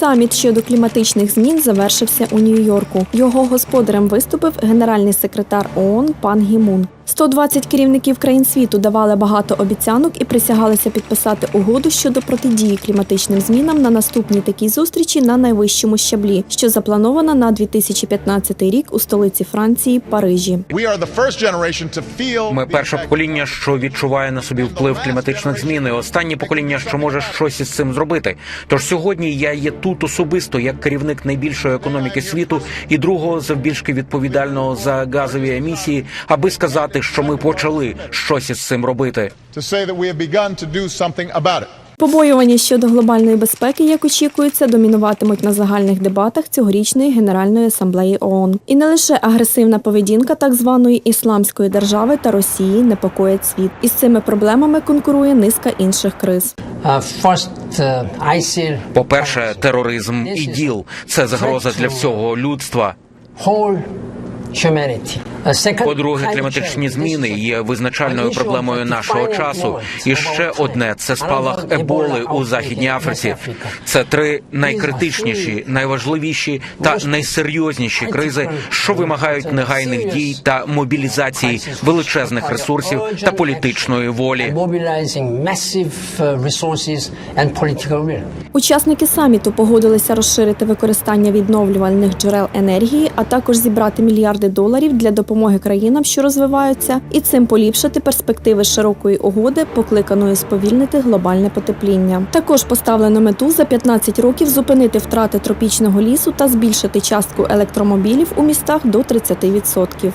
Саміт щодо кліматичних змін завершився у Нью-Йорку. Його господарем виступив генеральний секретар ООН пан Гімун. 120 керівників країн світу давали багато обіцянок і присягалися підписати угоду щодо протидії кліматичним змінам на наступній такій зустрічі на найвищому щаблі, що запланована на 2015 рік у столиці Франції Парижі. Ми перше покоління, що відчуває на собі вплив кліматичних змін. і Останнє покоління, що може щось із цим зробити. Тож сьогодні я є тут особисто як керівник найбільшої економіки світу і другого завбільшки відповідального за газові емісії, аби сказати, що ми почали щось із цим робити. Побоювання щодо глобальної безпеки, як очікується, домінуватимуть на загальних дебатах цьогорічної Генеральної асамблеї ООН. І не лише агресивна поведінка так званої ісламської держави та Росії непокоїть світ. Із цими проблемами конкурує низка інших криз. Uh, uh, По-перше, тероризм і діл це загроза для всього людства. По-друге, кліматичні зміни є визначальною проблемою нашого часу. І ще одне це спалах еболи у західній Африці. Це три найкритичніші, найважливіші та найсерйозніші кризи, що вимагають негайних дій та мобілізації величезних ресурсів та політичної волі. Uh. Учасники саміту погодилися розширити використання відновлювальних джерел енергії, а також зібрати мільярди доларів для допомоги країнам, що розвиваються, і цим поліпшити перспективи широкої угоди, покликаної сповільнити глобальне потепління. Також поставлено мету за 15 років зупинити втрати тропічного лісу та збільшити частку електромобілів у містах до 30%.